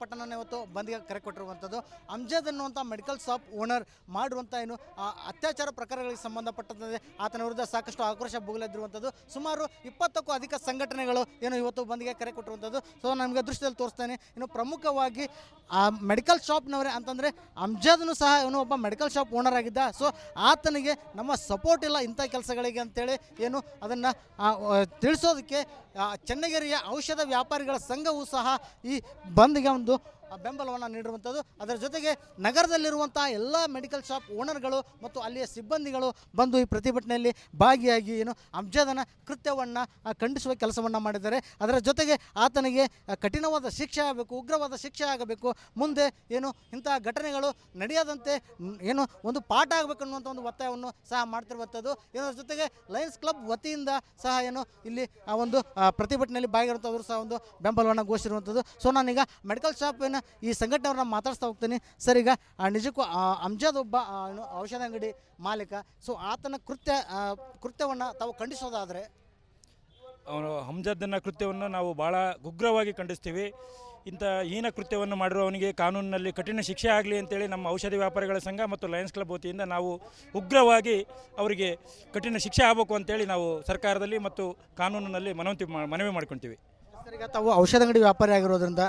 ಪಟ್ಟಣನ ಇವತ್ತು ಬಂದ್ಗೆ ಕರೆ ಕೊಟ್ಟಿರುವಂಥದ್ದು. ಅಮ್ಜದ್ ಅನ್ನುವಂಥ ಮೆಡಿಕಲ್ ಶಾಪ್ ಓನರ್ ಮಾಡಿರುವಂಥ ಏನು ಅತ್ಯಾಚಾರ ಪ್ರಕರಣಗಳಿಗೆ ಸಂಬಂಧಪಟ್ಟಂತೆ ಆತನ ವಿರುದ್ಧ ಸಾಕಷ್ಟು ಆಕ್ರೋಶ ಭುಗಿಲೆದ್ದಿರುವಂಥದ್ದು ಸುಮಾರು ಇಪ್ಪತ್ತಕ್ಕೂ ಅಧಿಕ ಸಂಘಟನೆಗಳು ಏನು ಇವತ್ತು ಬಂದ್ಗೆ ಕರೆ ಕೊಟ್ಟಿರುವಂಥದ್ದು. ಸೊ ನಮಗೆ ದೃಷ್ಟಿಯಲ್ಲಿ ತೋರಿಸ್ತೇನೆ, ಇನ್ನು ಪ್ರಮುಖವಾಗಿ, ಆ ಮೆಡಿಕಲ್ ಶಾಪ್ನವರೇ ಅಂತಂದರೆ ಅಮ್ಜಾದ್ನು ಸಹ ಇವನು ಒಬ್ಬ ಮೆಡಿಕಲ್ ಶಾಪ್ ಓನರ್ ಆಗಿದ್ದ. ಸೊ ಆತನಿಗೆ ನಮ್ಮ ಸಪೋರ್ಟ್ ಇಲ್ಲ ಇಂಥ ಕೆಲಸಗಳಿಗೆ ಅಂತೇಳಿ ಏನು ಅದನ್ನು ತಿಳಿಸೋದಕ್ಕೆ ಚನ್ನಗಿರಿಯ ಔಷಧ ವ್ಯಾಪಾರಿಗಳ ಸಂಘವೂ ಸಹ ಈ ಬಂದ್ಗೆ ಒಂದು secondo ಬೆಂಬಲವನ್ನು ನೀಡಿರುವಂಥದ್ದು ಅದರ ಜೊತೆಗೆ ನಗರದಲ್ಲಿರುವಂಥ ಎಲ್ಲ ಮೆಡಿಕಲ್ ಶಾಪ್ ಓನರ್ಗಳು ಮತ್ತು ಅಲ್ಲಿಯ ಸಿಬ್ಬಂದಿಗಳು ಬಂದು ಈ ಪ್ರತಿಭಟನೆಯಲ್ಲಿ ಭಾಗಿಯಾಗಿ ಏನು ಅಮ್ಜದನ ಕೃತ್ಯವನ್ನು ಖಂಡಿಸುವ ಕೆಲಸವನ್ನು ಮಾಡಿದ್ದಾರೆ. ಅದರ ಜೊತೆಗೆ ಆತನಿಗೆ ಕಠಿಣವಾದ ಶಿಕ್ಷೆ ಆಗಬೇಕು, ಉಗ್ರವಾದ ಶಿಕ್ಷೆ ಆಗಬೇಕು. ಮುಂದೆ ಏನು ಇಂತಹ ಘಟನೆಗಳು ನಡೆಯದಂತೆ ಏನು ಒಂದು ಪಾಠ ಆಗಬೇಕು ಅನ್ನುವಂಥ ಒಂದು ಒತ್ತಾಯವನ್ನು ಸಹ ಮಾಡ್ತಿರುವಂಥದ್ದು ಇದರ ಜೊತೆಗೆ ಲಯನ್ಸ್ ಕ್ಲಬ್ ವತಿಯಿಂದ ಸಹ ಏನು ಇಲ್ಲಿ, ಆ, ಒಂದು ಪ್ರತಿಭಟನೆಯಲ್ಲಿ ಭಾಗಿರುವಂಥವ್ರು ಸಹ ಒಂದು ಬೆಂಬಲವನ್ನು ಘೋಷಿಸಿರುವಂಥದ್ದು ಸೊ ನಾನೀಗ ಮೆಡಿಕಲ್ ಶಾಪಿನ ಈ ಸಂಘಟನೆಯವ್ರನ್ನ ಮಾತಾಡ್ಸ್ತಾ ಹೋಗ್ತೀನಿ. ಸರ್, ಈಗ ನಿಜಕ್ಕೂ ಅಮ್ಜಾದ್ ಒಬ್ಬ ಔಷಧ ಅಂಗಡಿ ಮಾಲೀಕ. ಸೊ, ಆತನ ಕೃತ್ಯ ಕೃತ್ಯವನ್ನು ತಾವು ಖಂಡಿಸೋದಾದರೆ? ಅವನು ಹಮ್ಜಾದ್ದನ ಕೃತ್ಯವನ್ನು ನಾವು ಭಾಳ ಉಗ್ರವಾಗಿ ಖಂಡಿಸ್ತೀವಿ. ಇಂಥ ಹೀನ ಕೃತ್ಯವನ್ನು ಮಾಡಿರುವವನಿಗೆ ಕಾನೂನಿನಲ್ಲಿ ಕಠಿಣ ಶಿಕ್ಷೆ ಆಗಲಿ ಅಂತೇಳಿ ನಮ್ಮ ಔಷಧಿ ವ್ಯಾಪಾರಿಗಳ ಸಂಘ ಮತ್ತು ಲಯನ್ಸ್ ಕ್ಲಬ್ ವತಿಯಿಂದ ನಾವು ಉಗ್ರವಾಗಿ ಅವರಿಗೆ ಕಠಿಣ ಶಿಕ್ಷೆ ಆಗಬೇಕು ಅಂತೇಳಿ ನಾವು ಸರ್ಕಾರದಲ್ಲಿ ಮತ್ತು ಕಾನೂನಿನಲ್ಲಿ ಮನವಿ ಮನವಿ ಮಾಡ್ಕೊತೀವಿ. ತಾವು ಔಷಧ ಅಂಗಡಿ ವ್ಯಾಪಾರಿ ಆಗಿರೋದ್ರಿಂದ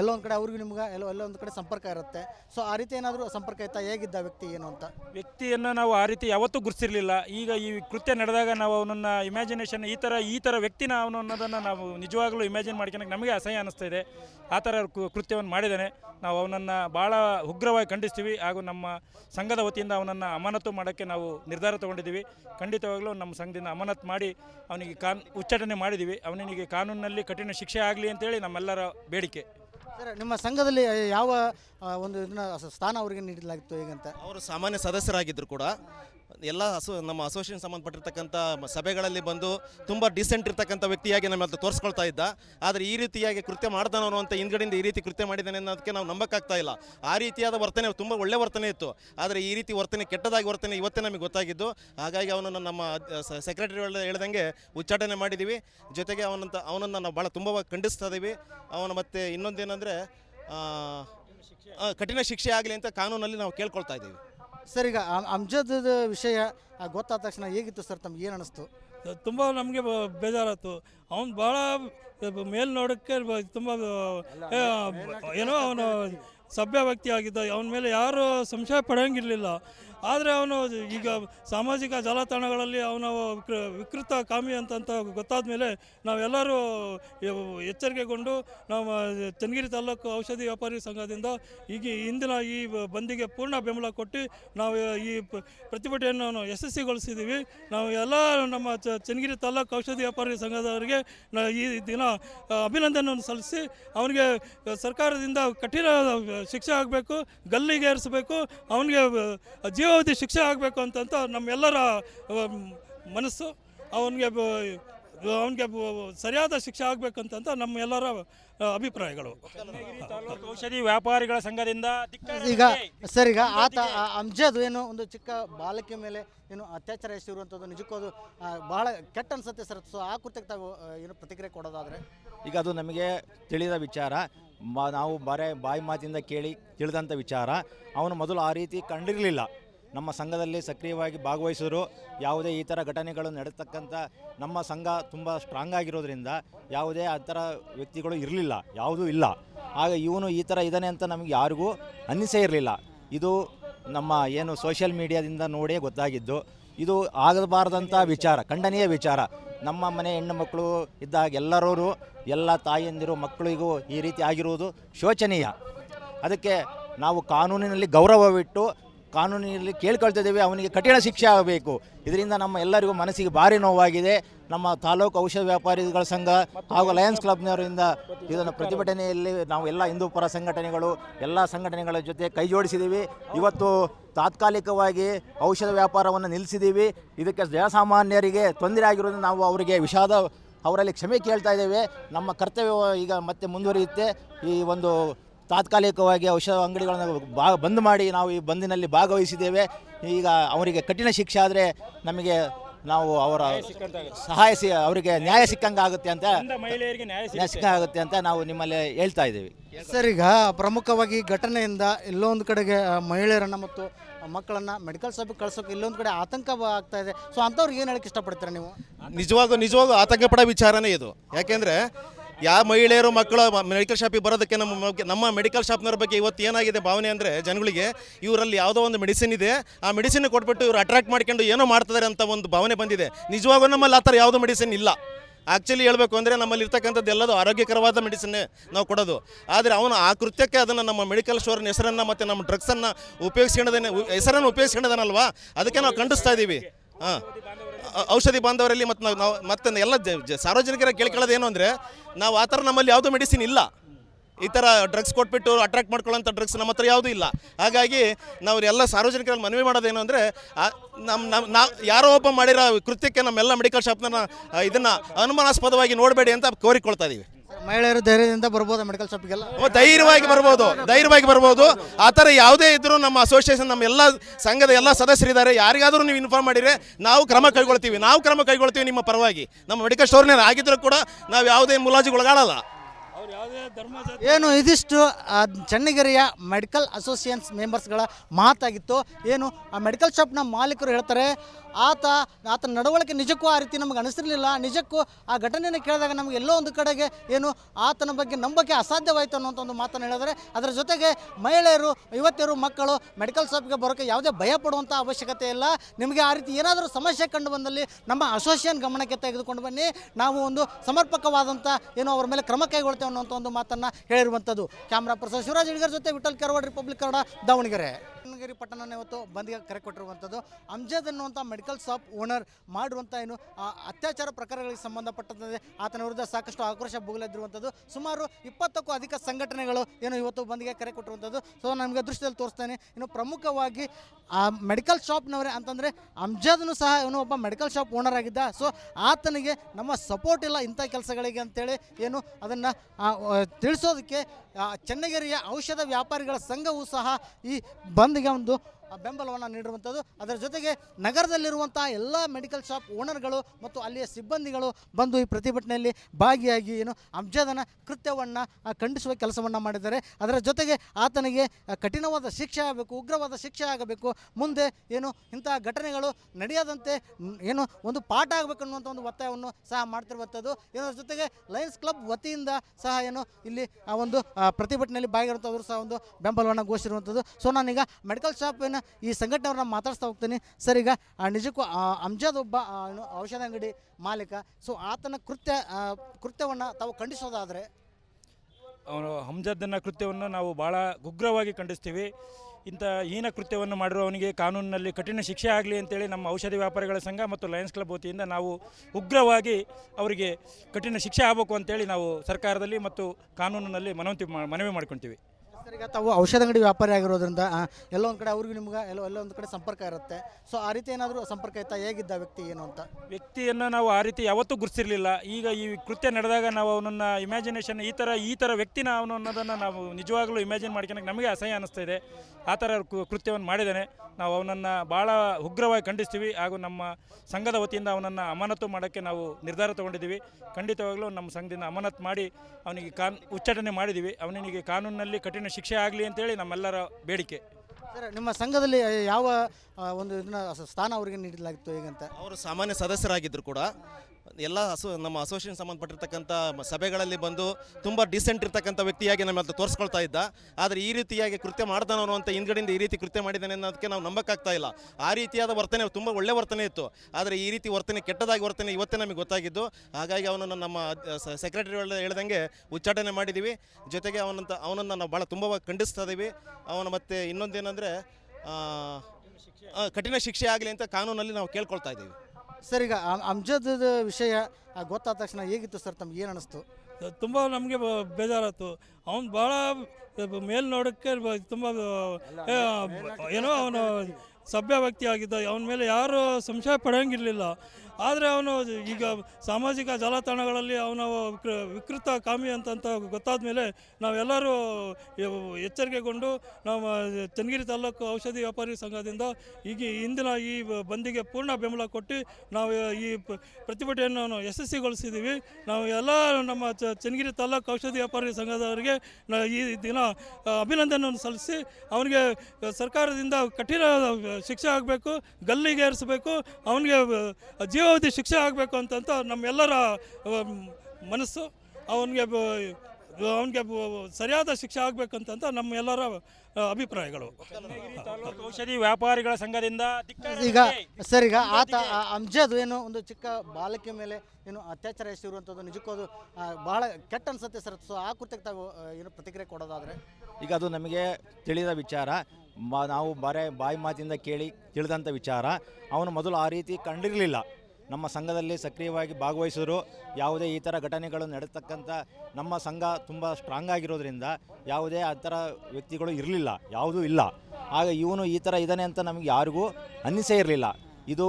ಎಲ್ಲ ಒಂದು ಕಡೆ ಅವ್ರಿಗೂ ನಿಮ್ಗೆ ಎಲ್ಲೋ ಎಲ್ಲೋ ಒಂದು ಕಡೆ ಸಂಪರ್ಕ ಇರುತ್ತೆ. ಸೊ ಆ ರೀತಿ ಏನಾದರೂ ಸಂಪರ್ಕ ಇತ್ತ? ಹೇಗಿದ್ದ ವ್ಯಕ್ತಿ ಏನು ಅಂತ? ವ್ಯಕ್ತಿಯನ್ನು ನಾವು ಆ ರೀತಿ ಯಾವತ್ತೂ ಗುರುತಿಸಿರಲಿಲ್ಲ ಈಗ ಈ ಕೃತ್ಯ ನಡೆದಾಗ ನಾವು ಅವನನ್ನ ಇಮ್ಯಾಜಿನೇಷನ್ ಈ ಥರ ಈ ಥರ ವ್ಯಕ್ತಿನ ಅವನು ಅನ್ನೋದನ್ನು ನಾವು ನಿಜವಾಗ್ಲೂ ಇಮ್ಯಾಜಿನ್ ಮಾಡ್ಕೊಳಕ್ಕೆ ನಮಗೆ ಅಸಹ್ಯ ಅನ್ನಿಸ್ತಾ ಇದೆ ಆ ಥರ ಕೃತ್ಯವನ್ನು ಮಾಡಿದ್ದಾನೆ. ನಾವು ಅವನನ್ನು ಭಾಳ ಉಗ್ರವಾಗಿ ಖಂಡಿಸ್ತೀವಿ ಹಾಗೂ ನಮ್ಮ ಸಂಘದ ವತಿಯಿಂದ ಅವನನ್ನು ಅಮಾನತು ಮಾಡೋಕ್ಕೆ ನಾವು ನಿರ್ಧಾರ ತಗೊಂಡಿದ್ದೀವಿ. ಖಂಡಿತವಾಗ್ಲೂ ನಮ್ಮ ಸಂಘದಿಂದ ಅಮಾನತು ಮಾಡಿ ಅವನಿಗೆ ಕಾನ್, ಉಚ್ಚಾಟನೆ ಮಾಡಿದ್ದೀವಿ. ಅವನಿಗೆ ಕಾನೂನಿನಲ್ಲಿ ಕಠಿಣ ಶಿಕ್ಷೆ ಆಗಲಿ ಅಂತೇಳಿ ನಮ್ಮೆಲ್ಲರ ಬೇಡಿಕೆ. ಸರ್ ನಿಮ್ಮ ಸಂಘದಲ್ಲಿ ಯಾವ ಆ, ಒಂದು ಇದನ್ನ ಸ್ಥಾನ ಅವರಿಗೆ ನೀಡಲಾಗಿತ್ತು ಹೇಗಂತ? ಅವರು ಸಾಮಾನ್ಯ ಸದಸ್ಯರಾಗಿದ್ದರು ಕೂಡ. ಎಲ್ಲ ಅಸೋ, ನಮ್ಮ ಅಸೋಸಿಯೇಷನ್ ಸಂಬಂಧಪಟ್ಟಿರ್ತಕ್ಕಂಥ ಸಭೆಗಳಲ್ಲಿ ಬಂದು ತುಂಬ ಡಿಸೆಂಟ್ ಇರ್ತಕ್ಕಂಥ ವ್ಯಕ್ತಿಯಾಗಿ ನಮ್ಮ ಹತ್ರ ತೋರಿಸ್ಕೊಳ್ತಾ ಇದ್ದ. ಆದರೆ ಈ ರೀತಿಯಾಗಿ ಕೃತ್ಯ ಮಾಡ್ತಾನೋ ಅಂತ ಹಿಂದ್ಗಡೆಯಿಂದ ಈ ರೀತಿ ಕೃತ್ಯ ಮಾಡಿದ್ದಾನೆ ಅನ್ನೋದಕ್ಕೆ ನಾವು ನಂಬಕ್ಕಾಗ್ತಾ ಇಲ್ಲ. ಆ ರೀತಿಯಾದ ವರ್ತನೆ, ತುಂಬ ಒಳ್ಳೆ ವರ್ತನೆ ಇತ್ತು. ಆದರೆ ಈ ರೀತಿ ವರ್ತನೆ, ಕೆಟ್ಟದಾಗಿ ವರ್ತನೆ ಇವತ್ತೇ ನಮಗೆ ಗೊತ್ತಾಗಿದ್ದು. ಹಾಗಾಗಿ ಅವನನ್ನು ನಮ್ಮ ಸೆಕ್ರೆಟರಿ ಹೇಳ್ದಂಗೆ ಉಚ್ಚಾಟನೆ ಮಾಡಿದ್ದೀವಿ ಜೊತೆಗೆ ಅವನಂತ, ಅವನನ್ನು ನಾವು ಭಾಳ ತುಂಬ ಖಂಡಿಸ್ತಾ ಇದ್ದೀವಿ ಅವನು ಮತ್ತೆ ಇನ್ನೊಂದೇನೆಂದರೆ ಕಠಿಣ ಶಿಕ್ಷೆ ಆಗಲಿ ಅಂತ ಕಾನೂನಲ್ಲಿ ನಾವು ಕೇಳ್ಕೊಳ್ತಾ ಇದ್ದೀವಿ ಸರ್, ಈಗ ಅಮ್- ಅಮ್ಜದ್ ವಿಷಯ ಗೊತ್ತಾದ ತಕ್ಷಣ ಹೇಗಿತ್ತು ಸರ್ ತಮ್ಗೆ, ಏನು ಅನಿಸ್ತು? ತುಂಬ ನಮಗೆ ಬೇಜಾರಾಯ್ತು. ಅವ್ನು ಭಾಳ ಮೇಲ್ ನೋಡೋಕ್ಕೆ ತುಂಬ ಏನೋ ಅವನು ಸಭ್ಯ ವ್ಯಕ್ತಿ ಆಗಿದ್ದ. ಅವನ ಮೇಲೆ ಯಾರು ಸಂಶಯ ಪಡೆಯಂಗಿರಲಿಲ್ಲ ಆದರೆ ಅವನು ಈಗ ಸಾಮಾಜಿಕ ಜಾಲತಾಣಗಳಲ್ಲಿ ಅವನು ವಿಕೃ- ವಿಕೃತ ಕಾಮಿ ಅಂತಂತ ಗೊತ್ತಾದ ಮೇಲೆ ನಾವೆಲ್ಲರೂ ಎಚ್ಚರಿಕೆಗೊಂಡು ನಾವು ಚನ್ನಗಿರಿ ತಾಲೂಕು ಔಷಧಿ ವ್ಯಾಪಾರಿ ಸಂಘದಿಂದ ಈಗ ಇಂದಿನ ಈ ಬಂದಿಗೆ ಪೂರ್ಣ ಬೆಂಬಲ ಕೊಟ್ಟು ನಾವು ಈ ಪ್ರತಿಭಟನೆಯನ್ನು ಯಶಸ್ವಿಗೊಳಿಸಿದ್ದೀವಿ. ನಾವು ಎಲ್ಲ ನಮ್ಮ ಚನ್ನಗಿರಿ ತಾಲೂಕು ಔಷಧಿ ವ್ಯಾಪಾರಿ ಸಂಘದವರಿಗೆ ಈ ದಿನ ಅಭಿನಂದನೆಯನ್ನು ಸಲ್ಲಿಸಿ ಅವನಿಗೆ ಸರ್ಕಾರದಿಂದ ಕಠಿಣ ಶಿಕ್ಷೆ ಆಗಬೇಕು ಗಲ್ಲಿಗೆ ಏರಿಸಬೇಕು ಅವನಿಗೆ ಆ, ಜೀವಾವಧಿ ಶಿಕ್ಷೆ ಆಗಬೇಕು ಅಂತಂತ ನಮ್ಮೆಲ್ಲರ ಮನಸ್ಸು ಅವನಿಗೆ ಅವನಿಗೆ ಸರಿಯಾದ ಶಿಕ್ಷೆ ಆಗಬೇಕಂತಂತ ನಮ್ಮೆಲ್ಲರ ಅಭಿಪ್ರಾಯಗಳು. ಔಷಧಿ ವ್ಯಾಪಾರಿಗಳ ಸಂಘದಿಂದ ಈಗ. ಸರ್ ಈಗ ಆತ ಆ ಅಮ್ಜದ್ ಏನು ಒಂದು ಚಿಕ್ಕ ಬಾಲಕಿ ಮೇಲೆ ಏನು ಅತ್ಯಾಚಾರ ಎಷ್ಟಿರುವಂಥದ್ದು ನಿಜಕ್ಕೂ ಅದು ಬಹಳ ಕೆಟ್ಟ ಅನ್ಸುತ್ತೆ ಸರ್. ಸೊ ಆ ಕುರಿತಕ್ಕೆ ತಾವು ಏನು ಪ್ರತಿಕ್ರಿಯೆ ಕೊಡೋದಾದರೆ? ಈಗ ಅದು ನಮಗೆ ತಿಳಿದ ವಿಚಾರ. ಮ- ನಾವು ಬರೇ ಬಾಯಿ ಮಾತಿಂದ ಕೇಳಿ ತಿಳಿದಂಥ ವಿಚಾರ. ಅವನು ಮೊದಲು ಆ ರೀತಿ ಕಂಡಿರಲಿಲ್ಲ. ನಮ್ಮ ಸಂಘದಲ್ಲಿ ಸಕ್ರಿಯವಾಗಿ ಭಾಗವಹಿಸಿದ್ರು. ಯಾವುದೇ ಈ ಥರ ಘಟನೆಗಳು ನಡೆತಕ್ಕಂಥ ನಮ್ಮ ಸಂಘ ತುಂಬ ಸ್ಟ್ರಾಂಗ್ ಆಗಿರೋದ್ರಿಂದ ಯಾವುದೇ ಆ ಥರ ವ್ಯಕ್ತಿಗಳು ಇರಲಿಲ್ಲ, ಯಾವುದೂ ಇಲ್ಲ. ಆಗ ಇವನು ಈ ಥರ ಇದ್ದಾನೆ ಅಂತ ನಮಗೆ ಯಾರಿಗೂ ಅನ್ನಿಸೇ ಇರಲಿಲ್ಲ. ಇದು ನಮ್ಮ ಏನು ಸೋಷಿಯಲ್ ಮೀಡಿಯಾದಿಂದ ನೋಡೇ ಗೊತ್ತಾಗಿದ್ದು. ಇದು ಆಗಬಾರ್ದಂಥ ವಿಚಾರ, ಖಂಡನೀಯ ವಿಚಾರ. ನಮ್ಮ ಮನೆ ಹೆಣ್ಣು ಮಕ್ಕಳು ಇದ್ದಾಗ ಎಲ್ಲರೂ ಎಲ್ಲ ತಾಯಿಯಂದಿರು ಮಕ್ಕಳಿಗೂ ಈ ರೀತಿ ಆಗಿರುವುದು ಶೋಚನೀಯ. ಅದಕ್ಕೆ ನಾವು ಕಾನೂನಿನಲ್ಲಿ ಗೌರವವಿಟ್ಟು ಕಾನೂನಿನಲ್ಲಿ ಕೇಳ್ಕೊಳ್ತಿದ್ದೇವೆ ಅವನಿಗೆ ಕಠಿಣ ಶಿಕ್ಷೆ ಆಗಬೇಕು. ಇದರಿಂದ ನಮ್ಮ ಎಲ್ಲರಿಗೂ ಮನಸ್ಸಿಗೆ ಭಾರಿ ನೋವಾಗಿದೆ. ನಮ್ಮ ತಾಲೂಕು ಔಷಧ ವ್ಯಾಪಾರಿಗಳ ಸಂಘ ಹಾಗೂ ಲಯನ್ಸ್ ಕ್ಲಬ್ನವರಿಂದ ಇದನ್ನು ಪ್ರತಿಭಟನೆಯಲ್ಲಿ ನಾವು ಎಲ್ಲ ಹಿಂದೂ ಪರ ಸಂಘಟನೆಗಳು, ಎಲ್ಲ ಸಂಘಟನೆಗಳ ಜೊತೆ ಕೈ ಜೋಡಿಸಿದ್ದೀವಿ. ಇವತ್ತು ತಾತ್ಕಾಲಿಕವಾಗಿ ಔಷಧ ವ್ಯಾಪಾರವನ್ನು ನಿಲ್ಲಿಸಿದ್ದೀವಿ. ಇದಕ್ಕೆ ಜನಸಾಮಾನ್ಯರಿಗೆ ತೊಂದರೆ ಆಗಿರೋದನ್ನು ನಾವು ಅವರಿಗೆ ವಿಷಾದ ಅವರಲ್ಲಿ ಕ್ಷಮೆ ಕೇಳ್ತಾ ಇದ್ದೇವೆ. ನಮ್ಮ ಕರ್ತವ್ಯ ಈಗ ಮತ್ತೆ ಮುಂದುವರಿಯುತ್ತೆ. ಈ ಒಂದು ತಾತ್ಕಾಲಿಕವಾಗಿ ಔಷಧ ಅಂಗಡಿಗಳನ್ನು ಬಾ ಬಂದ್ ಮಾಡಿ ನಾವು ಈ ಬಂದಿನಲ್ಲಿ ಭಾಗವಹಿಸಿದ್ದೇವೆ. ಈಗ ಅವರಿಗೆ ಕಠಿಣ ಶಿಕ್ಷೆ ಆದರೆ ನಮಗೆ ನಾವು ಅವರ ಸಹಾಯ ಸಿ ಅವರಿಗೆ ನ್ಯಾಯ ಸಿಕ್ಕಂಗೆ ಆಗುತ್ತೆ ಅಂತ ಮಹಿಳೆಯರಿಗೆ ನ್ಯಾಯ ಸಿಗುತ್ತೆ. ಅಂತ ನಾವು ನಿಮ್ಮಲ್ಲಿ ಹೇಳ್ತಾ ಇದ್ದೀವಿ. ಸರ್ ಈಗ ಪ್ರಮುಖವಾಗಿ ಘಟನೆಯಿಂದ ಇಲ್ಲೊಂದು ಕಡೆಗೆ ಮಹಿಳೆಯರನ್ನ ಮತ್ತು ಮಕ್ಕಳನ್ನ ಮೆಡಿಕಲ್ ಶಾಪಿಗೆ ಕಳ್ಸೋಕೆ ಇಲ್ಲೊಂದು ಕಡೆ ಆತಂಕ ಆಗ್ತಾ ಇದೆ. ಸೊ ಅಂತವ್ರಿಗೆ ಏನು ಹೇಳಕ್ಕೆ ಇಷ್ಟಪಡ್ತೀರಾ ನೀವು? ನಿಜವಾಗೂ ನಿಜವಾಗೂ ಆತಂಕ ಪಡೋ ವಿಚಾರನೇ ಇದು. ಯಾಕೆಂದರೆ ಯಾವ ಮಹಿಳೆಯರು ಮಕ್ಕಳು ಮೆಡಿಕಲ್ ಶಾಪಿಗೆ ಬರೋದಕ್ಕೆ ನಮ್ಮ ನಮ್ಮ ಮೆಡಿಕಲ್ ಶಾಪ್ನವ್ರ ಬಗ್ಗೆ ಇವತ್ತು ಏನಾಗಿದೆ ಭಾವನೆ ಅಂದರೆ ಜನಗಳಿಗೆ ಇವರಲ್ಲಿ ಯಾವುದೋ ಒಂದು ಮೆಡಿಸಿನ್ ಇದೆ. ಆ ಮೆಡಿಸಿನ್ ಕೊಟ್ಬಿಟ್ಟು ಇವರು ಅಟ್ರಾಕ್ಟ್ ಮಾಡ್ಕೊಂಡು ಏನೋ ಮಾಡ್ತಿದ್ದಾರೆ ಅಂತ ಒಂದು ಭಾವನೆ ಬಂದಿದೆ. ನಿಜವಾಗೂ ನಮ್ಮಲ್ಲಿ ಆ ಥರ ಯಾವುದೋ ಮೆಡಿಸಿನ್ ಇಲ್ಲ. ಆ್ಯಕ್ಚುಲಿ ಹೇಳಬೇಕು ಅಂದರೆ ನಮ್ಮಲ್ಲಿ ಇರ್ತಕ್ಕಂಥದ್ದು ಎಲ್ಲದೂ ಆರೋಗ್ಯಕರವಾದ ಮೆಡಿಸಿನ್ನೇ ನಾವು ಕೊಡೋದು. ಆದರೆ ಅವನು ಆ ಕೃತ್ಯಕ್ಕೆ ಅದನ್ನು ನಮ್ಮ ಮೆಡಿಕಲ್ ಸ್ಟೋರ್ನ ಹೆಸರನ್ನು ಮತ್ತು ನಮ್ಮ ಡ್ರಗ್ಸನ್ನು ಉಪಯೋಗಿಸ್ಕೊಂಡದೇನೆ ಹೆಸರನ್ನು ಉಪಯೋಗಿಸ್ಕೊಂಡದನಲ್ವಾ? ಅದಕ್ಕೆ ನಾವು ಖಂಡಿಸ್ತಾ ಇದ್ದೀವಿ. ಹಾಂ. ಔಷಧಿ ಬಾಂಧವರಲ್ಲಿ ಮತ್ತು ನಾವು ನಾವು ಮತ್ತೆ ಎಲ್ಲ ಸಾರ್ವಜನಿಕರ ಕೇಳ್ಕೊಳ್ಳೋದು ಏನು ಅಂದರೆ ನಾವು ಆ ಥರ ನಮ್ಮಲ್ಲಿ ಯಾವುದೂ ಮೆಡಿಸಿನ್ ಇಲ್ಲ. ಈ ಥರ ಡ್ರಗ್ಸ್ ಕೊಟ್ಬಿಟ್ಟು ಅಟ್ರಾಕ್ಟ್ ಮಾಡ್ಕೊಳ್ಳೋಂಥ ಡ್ರಗ್ಸ್ ನಮ್ಮ ಹತ್ರ ಯಾವುದೂ ಇಲ್ಲ. ಹಾಗಾಗಿ ನಾವು ಎಲ್ಲ ಸಾರ್ವಜನಿಕರಲ್ಲಿ ಮನವಿ ಮಾಡೋದೇನು ಅಂದರೆ ನಮ್ಮ ನಮ್ಮ ನಾವು ಯಾರೋ ಒಬ್ಬ ಮಾಡಿರೋ ಕೃತ್ಯಕ್ಕೆ ನಮ್ಮೆಲ್ಲ ಮೆಡಿಕಲ್ ಶಾಪ್ನ ಇದನ್ನು ಅನುಮಾನಾಸ್ಪದವಾಗಿ ನೋಡಬೇಡಿ ಅಂತ ಕೋರಿಕೊಳ್ತಾ ಇದ್ದೀವಿ ಮಹಿಳೆಯರು ಧೈರ್ಯದಿಂದ ಬರ್ಬೋದು ಮೆಡಿಕಲ್ ಶಾಪ್ಗೆಲ್ಲ. ಓ, ಧೈರ್ಯವಾಗಿ ಬರ್ಬೋದು. ಧೈರ್ಯವಾಗಿ ಬರ್ಬೋದು. ಆ ಥರ ಯಾವುದೇ ಇದ್ರೂ ನಮ್ಮ ಅಸೋಸಿಯೇಷನ್ ನಮ್ಮ ಎಲ್ಲ ಸಂಘದ ಎಲ್ಲ ಸದಸ್ಯರಿದ್ದಾರೆ. ಯಾರಿಗಾದರೂ ನೀವು ಇನ್ಫಾರ್ಮ್ ಮಾಡಿದರೆ ನಾವು ಕ್ರಮ ಕೈಗೊಳ್ತೀವಿ. ನಾವು ಕ್ರಮ ಕೈಗೊಳ್ತೀವಿ ನಿಮ್ಮ ಪರವಾಗಿ. ನಮ್ಮ ಮೆಡಿಕಲ್ ಸ್ಟೋರ್ನೇ ಆಗಿದ್ರೂ ಕೂಡ ನಾವು ಯಾವುದೇ ಮುಲಾಜಿಗೆ ಒಳಗಾಡಲ್ಲ. ಏನು ಇದಿಷ್ಟು ಆ, ಚನ್ನಗಿರಿಯ ಮೆಡಿಕಲ್ ಅಸೋಸಿಯೇಷನ್ಸ್ ಮೆಂಬರ್ಸ್ಗಳ ಮಾತಾಗಿತ್ತು. ಏನು ಆ ಮೆಡಿಕಲ್ ಶಾಪ್ನ ಮಾಲೀಕರು ಹೇಳ್ತಾರೆ ಆತ, ಆತನ ನಡವಳಿಕೆ ನಿಜಕ್ಕೂ ಆ ರೀತಿ ನಮ್ಗೆ ಅನಿಸಿರಲಿಲ್ಲ ನಿಜಕ್ಕೂ ಆ ಘಟನೆಯನ್ನು ಕೇಳಿದಾಗ ನಮಗೆ ಎಲ್ಲೋ ಒಂದು ಕಡೆಗೆ ಏನು ಆತನ ಬಗ್ಗೆ ನಂಬಕ್ಕೆ ಅಸಾಧ್ಯವಾಯಿತು ಅನ್ನೋಂಥ ಒಂದು ಮಾತನ್ನು ಹೇಳಿದರೆ, ಅದರ ಜೊತೆಗೆ ಮಹಿಳೆಯರು, ಯುವತಿಯರು, ಮಕ್ಕಳು ಮೆಡಿಕಲ್ ಶಾಪ್ಗೆ ಬರೋಕ್ಕೆ ಯಾವುದೇ ಭಯ ಪಡುವಂಥ ಅವಶ್ಯಕತೆ ಇಲ್ಲ. ನಿಮಗೆ ಆ ರೀತಿ ಏನಾದರೂ ಸಮಸ್ಯೆ ಕಂಡು ಬಂದಲ್ಲಿ ನಮ್ಮ ಅಸೋಸಿಯೇಷನ್ ಗಮನಕ್ಕೆ ತೆಗೆದುಕೊಂಡು ಬನ್ನಿ. ನಾವು ಒಂದು ಸಮರ್ಪಕವಾದಂಥ ಏನು ಅವರ ಮೇಲೆ ಕ್ರಮ ಕೈಗೊಳ್ತೇವೆ ಅನ್ನೋಂಥ ಒಂದು ಮಾತನ್ನು ಹೇಳಿರುವಂಥದ್ದು. ಕ್ಯಾಮ್ರಾ ಪರ್ಸನ್ ಶಿವರಾಜ್ ಹಿಡಿಗರ್ ಜೊತೆ ವಿಠಲ್ ಕೆರವಾಡ್, ರಿಪಬ್ಲಿಕ್ ಕನ್ನಡ, ದಾವಣಗೆರೆ. ದಾವಣಗೆರೆ ಪಟ್ಟಣ ಇವತ್ತು ಬಂದ್ಗೆ ಕರೆ ಕೊಟ್ಟಿರುವಂಥದ್ದು. ಅಮ್ಜದ್ ಅನ್ನುವಂಥ ಮೆಡಿಕಲ್ ಶಾಪ್ ಓನರ್ ಮಾಡುವಂಥ ಏನು ಅತ್ಯಾಚಾರ ಪ್ರಕರಣಗಳಿಗೆ ಸಂಬಂಧಪಟ್ಟಂತೆ ಆತನ ವಿರುದ್ಧ ಸಾಕಷ್ಟು ಆಕ್ರೋಶ ಭುಗಿಲೆದ್ದಿರುವಂಥದ್ದು. ಸುಮಾರು ಇಪ್ಪತ್ತಕ್ಕೂ ಅಧಿಕ ಸಂಘಟನೆಗಳು ಏನು ಇವತ್ತು ಬಂದ್ಗೆ ಕರೆ ಕೊಟ್ಟಿರುವಂಥದ್ದು. ಸೊ ನಮಗೆ ದೃಶ್ಯದಲ್ಲಿ ತೋರಿಸ್ತೇನೆ. ಇನ್ನು ಪ್ರಮುಖವಾಗಿ, ಆ ಮೆಡಿಕಲ್ ಶಾಪ್ನವರೇ ಅಂತಂದರೆ ಅಮ್ಜಾದ್ನು ಸಹ ಇವನು ಒಬ್ಬ ಮೆಡಿಕಲ್ ಶಾಪ್ ಓನರ್ ಆಗಿದ್ದ. ಸೊ ಆತನಿಗೆ ನಮ್ಮ ಸಪೋರ್ಟ್ ಇಲ್ಲ ಇಂಥ ಕೆಲಸಗಳಿಗೆ ಅಂತೇಳಿ ಏನು ಅದನ್ನು ತಿಳಿಸೋದಕ್ಕೆ ಚನ್ನಗಿರಿಯ ಔಷಧ ವ್ಯಾಪಾರಿಗಳ ಸಂಘವೂ ಸಹ ಈ ಬಂದ್ಗೆ ಒಂದು ಆ, ಬೆಂಬಲವನ್ನು ನೀಡಿರುವಂಥದ್ದು ಅದರ ಜೊತೆಗೆ ನಗರದಲ್ಲಿರುವಂಥ ಎಲ್ಲ ಮೆಡಿಕಲ್ ಶಾಪ್ ಓನರ್ಗಳು ಮತ್ತು ಅಲ್ಲಿಯ ಸಿಬ್ಬಂದಿಗಳು ಬಂದು ಈ ಪ್ರತಿಭಟನೆಯಲ್ಲಿ ಭಾಗಿಯಾಗಿ ಏನು ಅಮ್ಜದನ ಕೃತ್ಯವನ್ನು ಖಂಡಿಸುವ ಕೆಲಸವನ್ನು ಮಾಡಿದ್ದಾರೆ. ಅದರ ಜೊತೆಗೆ ಆತನಿಗೆ ಕಠಿಣವಾದ ಶಿಕ್ಷೆ ಆಗಬೇಕು, ಉಗ್ರವಾದ ಶಿಕ್ಷೆ ಆಗಬೇಕು. ಮುಂದೆ ಏನು ಇಂತಹ ಘಟನೆಗಳು ನಡೆಯದಂತೆ ಏನು ಒಂದು ಪಾಠ ಆಗಬೇಕು ಅನ್ನುವಂಥ ಒಂದು ಒತ್ತಾಯವನ್ನು ಸಹ ಮಾಡ್ತಿರುವಂಥದ್ದು ಇದರ ಜೊತೆಗೆ ಲಯನ್ಸ್ ಕ್ಲಬ್ ವತಿಯಿಂದ ಸಹ ಏನು ಇಲ್ಲಿ ಆ ಒಂದು ಪ್ರತಿಭಟನೆಯಲ್ಲಿ ಭಾಗಿರುವಂಥವ್ರು ಸಹ ಒಂದು ಬೆಂಬಲವನ್ನು ಘೋಷಿಸಿರುವಂಥದ್ದು ಸೊ ನಾನೀಗ ಮೆಡಿಕಲ್ ಶಾಪಿನ ಈ ಸಂಘಟನೆಯವ್ರನ್ನ ಮಾತಾಡ್ಸ್ತಾ ಹೋಗ್ತೀನಿ. ಸರ್, ಈಗ ನಿಜಕ್ಕೂ ಅಮ್ಜದ್ ಒಬ್ಬ ಔಷಧ ಅಂಗಡಿ ಮಾಲೀಕ. ಸೊ, ಆತನ ಕೃತ್ಯ ಕೃತ್ಯವನ್ನು ತಾವು ಖಂಡಿಸೋದಾದರೆ? ಅವನು ಹಮ್ಜದ್ದನ್ನ ಕೃತ್ಯವನ್ನು ನಾವು ಭಾಳ ಉಗ್ರವಾಗಿ ಖಂಡಿಸ್ತೀವಿ. ಇಂಥ ಹೀನ ಕೃತ್ಯವನ್ನು ಮಾಡಿರೋ ಅವನಿಗೆ ಕಾನೂನಿನಲ್ಲಿ ಕಠಿಣ ಶಿಕ್ಷೆ ಆಗಲಿ ಅಂತೇಳಿ ನಮ್ಮ ಔಷಧಿ ವ್ಯಾಪಾರಿಗಳ ಸಂಘ ಮತ್ತು ಲಯನ್ಸ್ ಕ್ಲಬ್ ವತಿಯಿಂದ ನಾವು ಉಗ್ರವಾಗಿ ಅವರಿಗೆ ಕಠಿಣ ಶಿಕ್ಷೆ ಆಗಬೇಕು ಅಂತೇಳಿ ನಾವು ಸರ್ಕಾರದಲ್ಲಿ ಮತ್ತು ಕಾನೂನಿನಲ್ಲಿ ಮನವಂತಿ ಮನವಿ ಮಾಡ್ಕೊತೀವಿ ತಾವು ಔಷಧ ಅಂಗಡಿ ವ್ಯಾಪಾರಿ ಆಗಿರೋದ್ರಿಂದ ಎಲ್ಲ ಒಂದು ಕಡೆ ಅವ್ರಿಗೂ ನಿಮ್ಗೆ ಎಲ್ಲೋ ಎಲ್ಲೋ ಒಂದು ಕಡೆ ಸಂಪರ್ಕ ಇರುತ್ತೆ. ಸೊ ಆ ರೀತಿ ಏನಾದರೂ ಸಂಪರ್ಕ ಇತ್ತಾ? ಹೇಗಿದ್ದ ವ್ಯಕ್ತಿ ಏನು ಅಂತ? ವ್ಯಕ್ತಿಯನ್ನು ನಾವು ಆ ರೀತಿ ಯಾವತ್ತೂ ಗುರುತಿರಲಿಲ್ಲ ಈಗ ಈ ಕೃತ್ಯ ನಡೆದಾಗ ನಾವು ಅವನನ್ನು ಇಮ್ಯಾಜಿನೇಷನ್ ಈ ಥರ ಈ ಥರ ವ್ಯಕ್ತಿನ ಅವನು ಅನ್ನೋದನ್ನು ನಾವು ನಿಜವಾಗ್ಲೂ ಇಮ್ಯಾಜಿನ್ ಮಾಡ್ಕೊಳಕ್ಕೆ ನಮಗೆ ಅಸಹ್ಯ ಅನ್ನಿಸ್ತಾ ಇದೆ ಆ ಥರ ಕೃತ್ಯವನ್ನು ಮಾಡಿದ್ದಾನೆ. ನಾವು ಅವನನ್ನು ಭಾಳ ಉಗ್ರವಾಗಿ ಖಂಡಿಸ್ತೀವಿ ಹಾಗೂ ನಮ್ಮ ಸಂಘದ ವತಿಯಿಂದ ಅವನನ್ನು ಅಮಾನತು ಮಾಡೋಕ್ಕೆ ನಾವು ನಿರ್ಧಾರ ತೊಗೊಂಡಿದ್ದೀವಿ. ಖಂಡಿತವಾಗ್ಲೂ ನಮ್ಮ ಸಂಘದಿಂದ ಅಮಾನತು ಮಾಡಿ ಅವನಿಗೆ ಕಾನ್ ಉಚ್ಚಾಟನೆ ಮಾಡಿದ್ದೀವಿ. ಅವನಿಗೆ ಕಾನೂನಿನಲ್ಲಿ ಕಠಿಣ ಶಿಕ್ಷೆ ಆಗಲಿ ಅಂತೇಳಿ ನಮ್ಮೆಲ್ಲರ ಬೇಡಿಕೆ. ಸರ್ ನಿಮ್ಮ ಸಂಘದಲ್ಲಿ ಯಾವ ಆ, ಒಂದು ಇದನ್ನ ಸ್ಥಾನ ಅವರಿಗೆ ನೀಡಲಾಗಿತ್ತು ಹೇಗಂತ? ಅವರು ಸಾಮಾನ್ಯ ಸದಸ್ಯರಾಗಿದ್ದರು ಕೂಡ. ಎಲ್ಲ ಅಸೋ, ನಮ್ಮ ಅಸೋಸಿಯೇಷನ್ ಸಂಬಂಧಪಟ್ಟಿರ್ತಕ್ಕಂಥ ಸಭೆಗಳಲ್ಲಿ ಬಂದು ತುಂಬ ಡಿಸೆಂಟ್ ಇರ್ತಕ್ಕಂಥ ವ್ಯಕ್ತಿಯಾಗಿ ನಮ್ಮ ಹತ್ರ ತೋರಿಸ್ಕೊಳ್ತಾ ಇದ್ದ. ಆದರೆ ಈ ರೀತಿಯಾಗಿ ಕೃತ್ಯ ಮಾಡ್ತಾನೋ ಅನ್ನುವಂಥ ಹಿಂದ್ಗಡೆಯಿಂದ ಈ ರೀತಿ ಕೃತ್ಯ ಮಾಡಿದ್ದಾನೆ ಅನ್ನೋದಕ್ಕೆ ನಾವು ನಂಬಕ್ಕಾಗ್ತಾ ಇಲ್ಲ. ಆ ರೀತಿಯಾದ ವರ್ತನೆ, ತುಂಬ ಒಳ್ಳೆ ವರ್ತನೆ ಇತ್ತು. ಆದರೆ ಈ ರೀತಿ ವರ್ತನೆ, ಕೆಟ್ಟದಾಗಿ ವರ್ತನೆ ಇವತ್ತೇ ನಮಗೆ ಗೊತ್ತಾಗಿದ್ದು. ಹಾಗಾಗಿ ಅವನನ್ನು ನಮ್ಮ ಸೆಕ್ರೆಟರಿ ಹೇಳ್ದಂಗೆ ಉಚ್ಚಾಟನೆ ಮಾಡಿದ್ದೀವಿ ಜೊತೆಗೆ ಅವನಂತ, ಅವನನ್ನು ನಾವು ಭಾಳ ತುಂಬ ಖಂಡಿಸ್ತಾ ಇದ್ದೀವಿ ಅವನು ಮತ್ತೆ ಇನ್ನೊಂದೇನೆಂದರೆ ಕಠಿಣ ಶಿಕ್ಷೆ ಆಗಲಿ ಅಂತ ಕಾನೂನಲ್ಲಿ ನಾವು ಕೇಳ್ಕೊಳ್ತಾ ಇದ್ದೀವಿ ಸರ್ ಈಗ ಅಂಜದ ವಿಷಯ ಗೊತ್ತಾದ ತಕ್ಷಣ ಹೇಗಿತ್ತು ಸರ್ ತಮ್ಗೆ ಏನು ಅನಿಸ್ತು? ತುಂಬ ನಮಗೆ ಬೇಜಾರಾಯ್ತು. ಅವನು ಭಾಳ ಮೇಲ್ ನೋಡೋಕ್ಕೆ ತುಂಬ ಏನೋ ಅವನು ಸಭ್ಯ ವ್ಯಕ್ತಿ ಆಗಿದ್ದ. ಅವನ ಮೇಲೆ ಯಾರು ಸಂಶಯ ಪಡೋಂಗಿರಲಿಲ್ಲ. ಆದರೆ ಅವನು ಈಗ ಸಾಮಾಜಿಕ ಜಾಲತಾಣಗಳಲ್ಲಿ ಅವನ ವಿಕೃತ ಕಾಮಿ ಅಂತಂತ ಗೊತ್ತಾದ ಮೇಲೆ ನಾವೆಲ್ಲರೂ ಎಚ್ಚರಿಕೆಗೊಂಡು ನಾವು ಚನ್ನಗಿರಿ ತಾಲೂಕು ಔಷಧಿ ವ್ಯಾಪಾರಿ ಸಂಘದಿಂದ ಈಗ ಇಂದಿನ ಈ ಬಂದಿಗೆ ಪೂರ್ಣ ಬೆಂಬಲ ಕೊಟ್ಟು ನಾವು ಈ ಪ್ರತಿಭಟನೆಯನ್ನು ಯಶಸ್ವಿಗೊಳಿಸಿದ್ದೀವಿ ನಾವು ಎಲ್ಲ ನಮ್ಮ ಚನ್ನಗಿರಿ ತಾಲೂಕು ಔಷಧಿ ವ್ಯಾಪಾರಿ ಸಂಘದವರಿಗೆ ಈ ದಿನ ಅಭಿನಂದನೆಯನ್ನು ಸಲ್ಲಿಸಿ ಅವನಿಗೆ ಸರ್ಕಾರದಿಂದ ಕಠಿಣ ಶಿಕ್ಷೆ ಆಗಬೇಕು ಗಲ್ಲಿಗೆ ಏರಿಸಬೇಕು ಅವನಿಗೆ ಜೀವಾವಧಿ ಶಿಕ್ಷೆ ಆಗಬೇಕು ಅಂತಂತ ನಮ್ಮೆಲ್ಲರ ಮನಸ್ಸು ಅವನಿಗೆ ಅವನಿಗೆ ಸರಿಯಾದ ಶಿಕ್ಷೆ ಆಗಬೇಕಂತಂತ ನಮ್ಮೆಲ್ಲರ ಅಭಿಪ್ರಾಯಗಳು. ಔಷಧಿ ವ್ಯಾಪಾರಿಗಳ ಸಂಘದಿಂದ ಈಗ. ಸರ್ ಈಗ ಆತ ಆ ಅಮ್ಜದ್ ಏನು ಒಂದು ಚಿಕ್ಕ ಬಾಲಕಿ ಮೇಲೆ ಏನು ಅತ್ಯಾಚಾರ ಎಷ್ಟಿರುವಂಥದ್ದು ನಿಜಕ್ಕೂ ಅದು ಬಹಳ ಕೆಟ್ಟ ಅನ್ಸುತ್ತೆ ಸರ್. ಸೊ ಆ ಕೃತ್ಯಕ್ಕೆ ತಾವು ಏನು ಪ್ರತಿಕ್ರಿಯೆ ಕೊಡೋದಾದರೆ? ಈಗ ಅದು ನಮಗೆ ತಿಳಿದ ವಿಚಾರ. ಮ ನಾವು ಬರೇ ಬಾಯಿ ಮಾತಿಂದ ಕೇಳಿ ತಿಳಿದಂಥ ವಿಚಾರ. ಅವನು ಮೊದಲು ಆ ರೀತಿ ಕಂಡಿರಲಿಲ್ಲ. ನಮ್ಮ ಸಂಘದಲ್ಲಿ ಸಕ್ರಿಯವಾಗಿ ಭಾಗವಹಿಸಿದ್ರು. ಯಾವುದೇ ಈ ಥರ ಘಟನೆಗಳು ನಡೆತಕ್ಕಂಥ ನಮ್ಮ ಸಂಘ ತುಂಬ ಸ್ಟ್ರಾಂಗ್ ಆಗಿರೋದ್ರಿಂದ ಯಾವುದೇ ಆ ಥರ ವ್ಯಕ್ತಿಗಳು ಇರಲಿಲ್ಲ, ಯಾವುದೂ ಇಲ್ಲ. ಆಗ ಇವನು ಈ ಥರ ಇದ್ದಾನೆ ಅಂತ ನಮಗೆ ಯಾರಿಗೂ ಅನ್ನಿಸೇ ಇರಲಿಲ್ಲ. ಇದು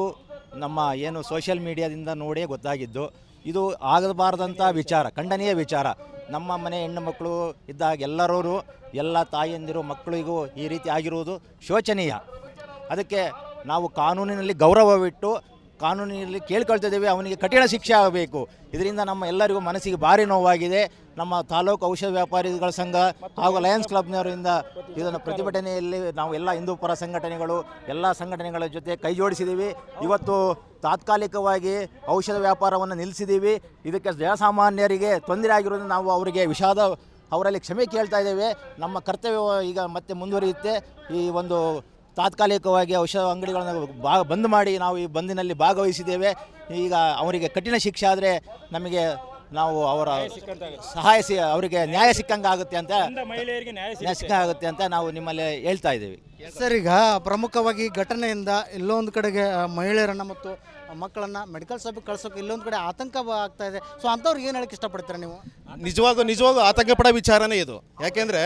ನಮ್ಮ ಏನು ಸೋಷಿಯಲ್ ಮೀಡಿಯಾದಿಂದ ನೋಡೇ ಗೊತ್ತಾಗಿದ್ದು. ಇದು ಆಗಬಾರ್ದಂಥ ವಿಚಾರ, ಖಂಡನೀಯ ವಿಚಾರ. ನಮ್ಮ ಮನೆ ಹೆಣ್ಣು ಮಕ್ಕಳು ಇದ್ದಾಗ ಎಲ್ಲರೂ ಎಲ್ಲ ತಾಯಿಯಂದಿರು ಮಕ್ಕಳಿಗೂ ಈ ರೀತಿ ಆಗಿರುವುದು ಶೋಚನೀಯ. ಅದಕ್ಕೆ ನಾವು ಕಾನೂನಿನಲ್ಲಿ ಗೌರವವಿಟ್ಟು ಕಾನೂನಿನಲ್ಲಿ ಕೇಳ್ಕೊಳ್ತಿದ್ದೇವೆ ಅವನಿಗೆ ಕಠಿಣ ಶಿಕ್ಷೆ ಆಗಬೇಕು. ಇದರಿಂದ ನಮ್ಮ ಎಲ್ಲರಿಗೂ ಮನಸ್ಸಿಗೆ ಭಾರಿ ನೋವಾಗಿದೆ. ನಮ್ಮ ತಾಲೂಕು ಔಷಧ ವ್ಯಾಪಾರಿಗಳ ಸಂಘ ಹಾಗೂ ಲಯನ್ಸ್ ಕ್ಲಬ್ನವರಿಂದ ಇದನ್ನು ಪ್ರತಿಭಟನೆಯಲ್ಲಿ ನಾವು ಎಲ್ಲ ಹಿಂದೂ ಪರ ಸಂಘಟನೆಗಳು, ಎಲ್ಲ ಸಂಘಟನೆಗಳ ಜೊತೆ ಕೈ ಜೋಡಿಸಿದ್ದೀವಿ. ಇವತ್ತು ತಾತ್ಕಾಲಿಕವಾಗಿ ಔಷಧ ವ್ಯಾಪಾರವನ್ನು ನಿಲ್ಲಿಸಿದ್ದೀವಿ. ಇದಕ್ಕೆ ಜನಸಾಮಾನ್ಯರಿಗೆ ತೊಂದರೆ ಆಗಿರೋದು ನಾವು ಅವರಿಗೆ ವಿಷಾದ, ಅವರಲ್ಲಿ ಕ್ಷಮೆ ಕೇಳ್ತಾ ಇದ್ದೇವೆ. ನಮ್ಮ ಕರ್ತವ್ಯ ಈಗ ಮತ್ತೆ ಮುಂದುವರಿಯುತ್ತೆ. ಈ ಒಂದು ತಾತ್ಕಾಲಿಕವಾಗಿ ಔಷಧ ಅಂಗಡಿಗಳನ್ನು ಬಾ ಬಂದ್ ಮಾಡಿ ನಾವು ಈ ಬಂದಿನಲ್ಲಿ ಭಾಗವಹಿಸಿದ್ದೇವೆ. ಈಗ ಅವರಿಗೆ ಕಠಿಣ ಶಿಕ್ಷೆ ಆದರೆ ನಮಗೆ ನಾವು ಅವರ ಸಹಾಯ ಸಿ ಅವರಿಗೆ ನ್ಯಾಯ ಸಿಕ್ಕಂಗೆ ಆಗುತ್ತೆ ಅಂತ ನ್ಯಾಯ ಸಿಕ್ಕಂಗಾಗುತ್ತೆ ಆಗುತ್ತೆ ಅಂತ ನಾವು ನಿಮ್ಮಲ್ಲಿ ಹೇಳ್ತಾ ಇದ್ದೀವಿ. ಸರ್ ಈಗ ಪ್ರಮುಖವಾಗಿ ಘಟನೆಯಿಂದ ಇಲ್ಲೊಂದು ಕಡೆಗೆ ಮಹಿಳೆಯರನ್ನು ಮಹಿಳೆಯರನ್ನ ಮತ್ತು ಮಕ್ಕಳನ್ನ ಮೆಡಿಕಲ್ ಶಾಪಿಗೆ ಕಳ್ಸೋಕೆ ಇಲ್ಲೊಂದು ಕಡೆ ಆತಂಕ ಆಗ್ತಾ ಇದೆ. ಸೊ ಅಂಥವ್ರಿಗೆ ಏನು ಹೇಳಕ್ಕೆ ಇಷ್ಟಪಡ್ತೀರಾ ನೀವು? ನಿಜವಾಗೂ ನಿಜವಾಗೂ ಆತಂಕ ಪಡೋ ವಿಚಾರನೇ ಇದು. ಯಾಕೆಂದರೆ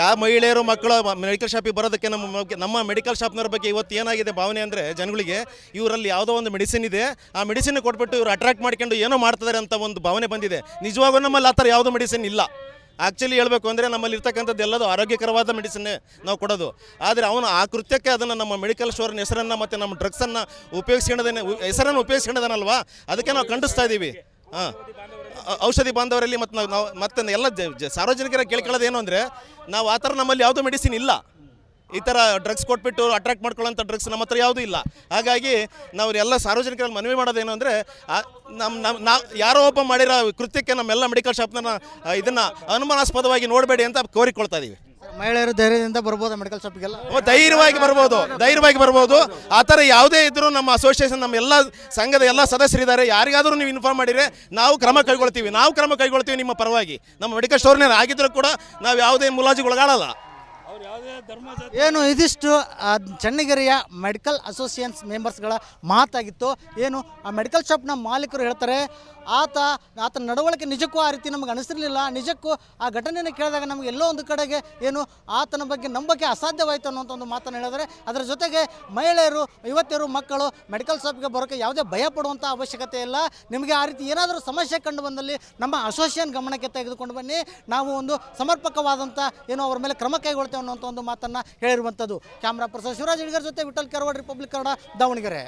ಯಾವ ಮಹಿಳೆಯರು ಮಕ್ಕಳು ಮೆಡಿಕಲ್ ಶಾಪಿಗೆ ಬರೋದಕ್ಕೆ ನಮ್ಮ ನಮ್ಮ ಮೆಡಿಕಲ್ ಶಾಪ್ನವ್ರ ಬಗ್ಗೆ ಇವತ್ತು ಏನಾಗಿದೆ ಭಾವನೆ ಅಂದರೆ ಜನಗಳಿಗೆ ಇವರಲ್ಲಿ ಯಾವುದೋ ಒಂದು ಮೆಡಿಸಿನ್ ಇದೆ. ಆ ಮೆಡಿಸಿನ್ ಕೊಟ್ಬಿಟ್ಟು ಇವರು ಅಟ್ರಾಕ್ಟ್ ಮಾಡ್ಕೊಂಡು ಏನೋ ಮಾಡ್ತಿದ್ದಾರೆ ಅಂತ ಒಂದು ಭಾವನೆ ಬಂದಿದೆ. ನಿಜವಾಗೂ ನಮ್ಮಲ್ಲಿ ಆ ಥರ ಯಾವುದೋ ಮೆಡಿಸಿನ್ ಇಲ್ಲ. ಆ್ಯಕ್ಚುಲಿ ಹೇಳಬೇಕು ಅಂದರೆ ನಮ್ಮಲ್ಲಿ ಇರ್ತಕ್ಕಂಥದ್ದು ಎಲ್ಲದೂ ಆರೋಗ್ಯಕರವಾದ ಮೆಡಿಸಿನ್ನೇ ನಾವು ಕೊಡೋದು. ಆದರೆ ಅವನು ಆ ಕೃತ್ಯಕ್ಕೆ ಅದನ್ನು ನಮ್ಮ ಮೆಡಿಕಲ್ ಸ್ಟೋರ್ನ ಹೆಸರನ್ನು ಮತ್ತು ನಮ್ಮ ಡ್ರಗ್ಸನ್ನು ಉಪಯೋಗಿಸ್ಕೊಂಡದೇ ಹೆಸರನ್ನು ಉಪಯೋಗಿಸ್ಕೊಂಡದನಲ್ವಾ? ಅದಕ್ಕೆ ನಾವು ಖಂಡಿಸ್ತಾ ಇದ್ದೀವಿ ಹಾಂ. ಔಷಧಿ ಬಾಂಧವರಲ್ಲಿ ಮತ್ತು ನಾವು ನಾವು ಮತ್ತೆ ಎಲ್ಲ ಸಾರ್ವಜನಿಕರ ಕೇಳ್ಕೊಳ್ಳೋದು ಏನು ಅಂದರೆ, ನಾವು ಆ ಥರ ನಮ್ಮಲ್ಲಿ ಯಾವುದೂ ಮೆಡಿಸಿನ್ ಇಲ್ಲ. ಈ ಥರ ಡ್ರಗ್ಸ್ ಕೊಟ್ಬಿಟ್ಟು ಅಟ್ರಾಕ್ಟ್ ಮಾಡ್ಕೊಳ್ಳೋಂಥ ಡ್ರಗ್ಸ್ ನಮ್ಮ ಹತ್ರ ಯಾವುದೂ ಇಲ್ಲ. ಹಾಗಾಗಿ ನಾವು ಎಲ್ಲ ಸಾರ್ವಜನಿಕರಲ್ಲಿ ಮನವಿ ಮಾಡೋದೇನು ಅಂದರೆ ನಮ್ಮ ನಮ್ಮ ನಾವು ಯಾರೋ ಒಬ್ಬ ಮಾಡಿರೋ ಕೃತ್ಯಕ್ಕೆ ನಮ್ಮೆಲ್ಲ ಮೆಡಿಕಲ್ ಶಾಪ್ನ ಇದನ್ನು ಅನುಮಾನಾಸ್ಪದವಾಗಿ ನೋಡಬೇಡಿ ಅಂತ ಕೋರಿಕೊಳ್ತಾ ಇದ್ದೀವಿ ಮಹಿಳೆಯರು ಧೈರ್ಯದಿಂದ ಬರ್ಬೋದು ಮೆಡಿಕಲ್ ಶಾಪ್ಗೆಲ್ಲ. ಓ, ಧೈರ್ಯವಾಗಿ ಬರ್ಬೋದು ಧೈರ್ಯವಾಗಿ ಬರ್ಬೋದು. ಆ ಥರ ಯಾವುದೇ ಇದ್ರೂ ನಮ್ಮ ಅಸೋಸಿಯೇಷನ್ ನಮ್ಮ ಎಲ್ಲ ಸಂಘದ ಎಲ್ಲ ಸದಸ್ಯರಿದ್ದಾರೆ. ಯಾರಿಗಾದರೂ ನೀವು ಇನ್ಫಾರ್ಮ್ ಮಾಡಿದರೆ ನಾವು ಕ್ರಮ ಕೈಗೊಳ್ತೀವಿ. ನಾವು ಕ್ರಮ ಕೈಗೊಳ್ತೀವಿ ನಿಮ್ಮ ಪರವಾಗಿ. ನಮ್ಮ ಮೆಡಿಕಲ್ ಸ್ಟೋರ್ನೇ ಆಗಿದ್ರೂ ಕೂಡ ನಾವು ಯಾವುದೇ ಮುಲಾಜಿಗೆ ಒಳಗಾಡಲ್ಲ. ಏನು ಇದಿಷ್ಟು ಆ, ಚನ್ನಗಿರಿಯ ಮೆಡಿಕಲ್ ಅಸೋಸಿಯೇಷನ್ಸ್ ಮೆಂಬರ್ಸ್ಗಳ ಮಾತಾಗಿತ್ತು. ಏನು ಆ ಮೆಡಿಕಲ್ ಶಾಪ್ನ ಮಾಲೀಕರು ಹೇಳ್ತಾರೆ ಆತ ಆತನ ನಡವಳಿಕೆ ನಿಜಕ್ಕೂ ಆ ರೀತಿ ನಮಗೆ ಅನಿಸಿರಲಿಲ್ಲ ನಿಜಕ್ಕೂ ಆ ಘಟನೆಯನ್ನು ಕೇಳಿದಾಗ ನಮಗೆ ಎಲ್ಲೋ ಒಂದು ಕಡೆಗೆ ಏನು ಆತನ ಬಗ್ಗೆ ನಂಬಕ್ಕೆ ಅಸಾಧ್ಯವಾಯಿತು ಅನ್ನೋಂಥ ಒಂದು ಮಾತನ್ನು ಹೇಳಿದರೆ, ಅದರ ಜೊತೆಗೆ ಮಹಿಳೆಯರು, ಯುವತಿಯರು, ಮಕ್ಕಳು ಮೆಡಿಕಲ್ ಶಾಪ್ಗೆ ಬರೋಕ್ಕೆ ಯಾವುದೇ ಭಯ ಪಡುವಂಥ ಅವಶ್ಯಕತೆ ಇಲ್ಲ. ನಿಮಗೆ ಆ ರೀತಿ ಏನಾದರೂ ಸಮಸ್ಯೆ ಕಂಡು ಬಂದಲ್ಲಿ ನಮ್ಮ ಅಸೋಸಿಯೇಷನ್ ಗಮನಕ್ಕೆ ತೆಗೆದುಕೊಂಡು ಬನ್ನಿ. ನಾವು ಒಂದು ಸಮರ್ಪಕವಾದಂಥ ಏನು ಅವರ ಮೇಲೆ ಕ್ರಮ ಕೈಗೊಳ್ತೇವೆ ಅನ್ನೋಂಥ ಒಂದು ಮಾತನ್ನು ಹೇಳಿರುವಂಥದ್ದು ಕ್ಯಾಮ್ರಾ ಪರ್ಸನ್ ಶಿವರಾಜ್ ಹಿಡಿಗರ್ ಜೊತೆ ವಿಠಲ್ ಕೆರವಾಡ್, ರಿಪಬ್ಲಿಕ್ ಕನ್ನಡ ದಾವಣಗೆರೆ.